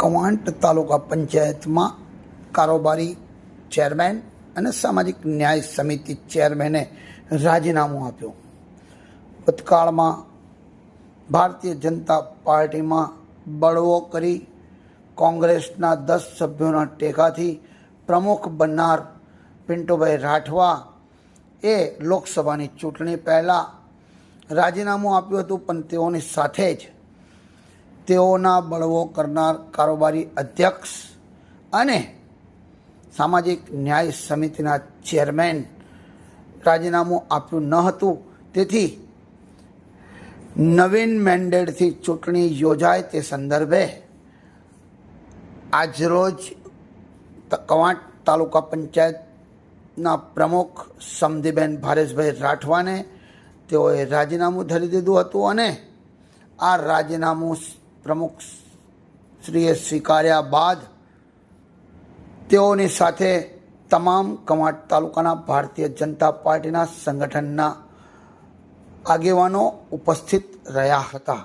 કવાંટ તાલુકા પંચાયતમાં કારોબારી ચેરમેન અને સામાજિક ન્યાય સમિતિ ચેરમેને રાજીનામું આપ્યું. ભૂતકાળમાં ભારતીય જનતા પાર્ટીમાં બળવો કરી કોંગ્રેસના દસ સભ્યોના ટેકાથી પ્રમુખ બનનાર પિન્ટુભાઈ રાઠવા એ લોકસભાની ચૂંટણી પહેલાં રાજીનામું આપ્યું હતું, પણ તેઓની સાથે જ તેઓના બળવો કરનાર કારોબારી અધ્યક્ષ અને સામાજિક ન્યાય સમિતિના ચેરમેન રાજીનામું આપ્યું ન હતું. તેથી નવીન મેન્ડેટથી ચૂંટણી યોજાય તે સંદર્ભે આજરોજ કવાંટ તાલુકા પંચાયતના પ્રમુખ સમધીબેન ભારેશભાઈ રાઠવાને તેઓએ રાજીનામું ધરી દીધું હતું અને આ રાજીનામું પ્રમુખ શ્રીએ સ્વીકાર્યા બાદ તેઓની સાથે તમામ કમાટ તાલુકાના ભારતીય જનતા પાર્ટીના સંગઠનના આગેવાનો ઉપસ્થિત રહ્યા હતા.